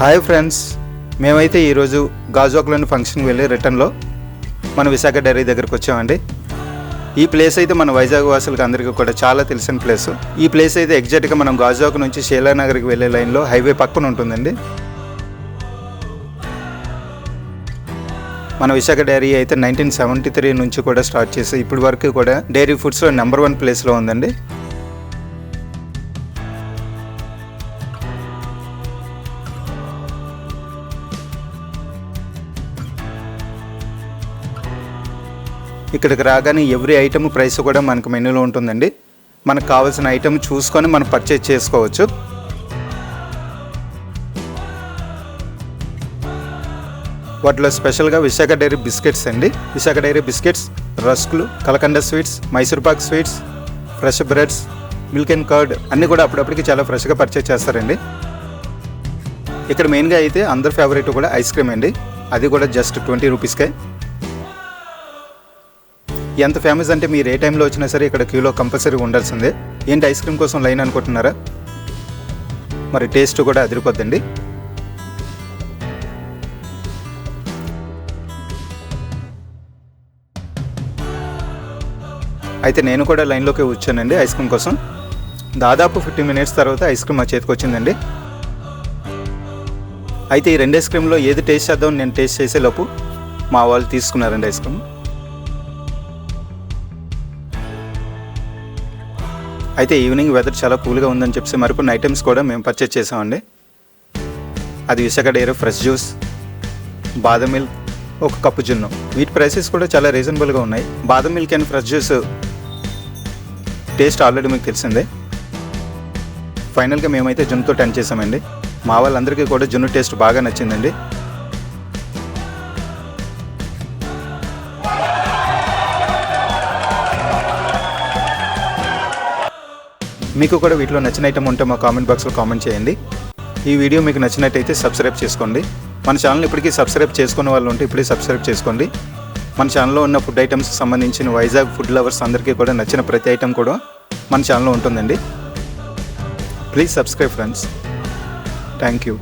Hi friends మేమైతే ఈరోజు గాజువాక్లోని ఫంక్షన్కి వెళ్ళి రిటర్న్లో మన విశాఖ డైరీ దగ్గరకు వచ్చామండి. ఈ ప్లేస్ అయితే మన వైజాగ్ వాసులకు అందరికీ కూడా చాలా తెలిసిన ప్లేస్. ఈ ప్లేస్ అయితే ఎగ్జాక్ట్గా మనం గాజువాక్ నుంచి శీలానగర్కి వెళ్ళే లైన్లో హైవే పక్కన ఉంటుందండి. మన విశాఖ డైరీ అయితే నైన్టీన్ సెవెంటీ త్రీ నుంచి కూడా స్టార్ట్ చేసి ఇప్పటి వరకు కూడా డైరీ ఫుడ్స్లో నెంబర్ వన్ ప్లేస్లో ఉందండి. ఇక్కడికి రాగానే ఎవ్రీ ఐటమ్ ప్రైస్ కూడా మనకు మెనూలో ఉంటుందండి. మనకు కావాల్సిన ఐటమ్ చూసుకొని మనం పర్చేజ్ చేసుకోవచ్చు. వాటిలో స్పెషల్గా విశాఖ డైరీ బిస్కెట్స్ అండి. విశాఖ డైరీ బిస్కెట్స్ రస్కులు కలకండ sweets Mysore pak sweets fresh breads milk and curd అన్నీ కూడా అప్పుడప్పటికి చాలా ఫ్రెష్గా పర్చేజ్ చేస్తారండి. ఇక్కడ మెయిన్గా అయితే అందరి ఫేవరెట్ కూడా ఐస్ క్రీమ్ అండి. అది కూడా జస్ట్ ట్వంటీ రూపీస్కే ఎంత ఫేమస్ అంటే మీరు ఏ టైంలో వచ్చినా సరే ఇక్కడ క్యూలో కంపల్సరీ ఉండాల్సిందే. ఏంటి ఐస్ క్రీమ్ కోసం లైన్ అనుకుంటున్నారా? మరి టేస్ట్ కూడా అదిరిపోద్దండి. అయితే నేను కూడా లైన్లోకి వచ్చానండి ఐస్ క్రీమ్ కోసం. దాదాపు ఫిఫ్టీన్ మినిట్స్ తర్వాత ఐస్ క్రీమ్ మా చేతికి వచ్చిందండి. అయితే ఈ రెండు ఐస్ క్రీమ్లో ఏది టేస్ట్ చేద్దామని నేను టేస్ట్ చేసే లోపు మా వాళ్ళు తీసుకున్నారండి ఐస్ క్రీమ్ అయితే ఈవినింగ్ వెదర్ చాలా కూల్గా ఉందని చెప్పి మరికొన్ని ఐటమ్స్ కూడా మేము పర్చేజ్ చేసామండి. అది విశాఖ డైరీ ఫ్రెష్ జ్యూస్ బాదం మిల్క్ ఒక కప్పు జున్ను. వీటి ప్రైసెస్ కూడా చాలా రీజనబుల్గా ఉన్నాయి. బాదం milk and fresh juice taste already మీకు తెలిసిందే. ఫైనల్గా మేమైతే జున్నుతో టెన్ చేసామండి. మా వాళ్ళందరికీ కూడా జున్ను టేస్ట్ బాగా నచ్చిందండి. మీకు కూడా వీటిలో నచ్చిన ఐటమ్ ఉంటే మా కామెంట్ బాక్స్లో కామెంట్ చేయండి. ఈ వీడియో మీకు నచ్చినట్టయితే సబ్స్క్రైబ్ చేసుకోండి. మన ఛానల్ ఇప్పటికీ సబ్స్క్రైబ్ చేసుకునే వాళ్ళు ఉంటే ఇప్పుడే సబ్స్క్రైబ్ చేసుకోండి. మన ఛానల్లో ఉన్న ఫుడ్ ఐటమ్స్ సంబంధించిన వైజాగ్ ఫుడ్ లవర్స్ అందరికీ కూడా నచ్చిన ప్రతి ఐటమ్ కూడా మన ఛానల్లో ఉంటుందండి. Please subscribe friends thank you